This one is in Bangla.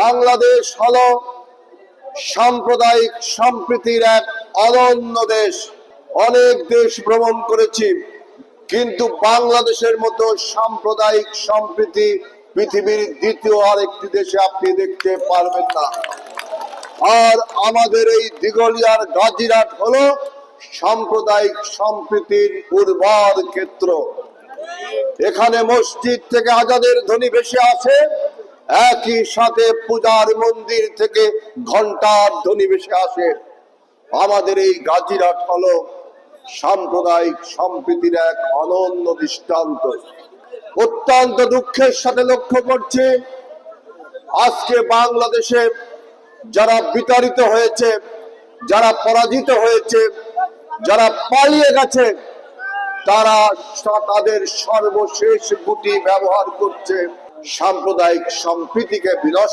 বাংলাদেশ হলো সাম্প্রদায়িক সম্প্রীতির এক অনন্য দেশ। অনেক দেশ ভ্রমণ করেছি, কিন্তু বাংলাদেশের মতো সাম্প্রদায়িক সম্প্রীতি পৃথিবীর দ্বিতীয় আরেকটি দেশে আপনি দেখতে পারবেন না। আর আমাদের এই দিগলিয়ার গাজিরাট হলো সাম্প্রদায়িক সম্প্রীতির উর্বর ক্ষেত্র। এখানে মসজিদ থেকে আজাদের ধ্বনি ভেসে আসে একই সাথে পূজার মন্দির থেকে ঘণ্টার ধ্বনি ভেসে আসে। আমাদের এই গাজিরাট হলো সাম্প্রদায়িক সম্প্রীতির এক অনন্য দৃষ্টান্ত। অত্যন্ত দুঃখের সাথে লক্ষ্য করছে, আজকে বাংলাদেশে যারা বিতাড়িত হয়েছে, যারা পরাজিত হয়েছে, যারা পালিয়ে গেছে, তারা তাদের সর্বশেষ গুটি ব্যবহার করছে। সাম্প্রদায়িক সম্প্রীতিকে বিনষ্ট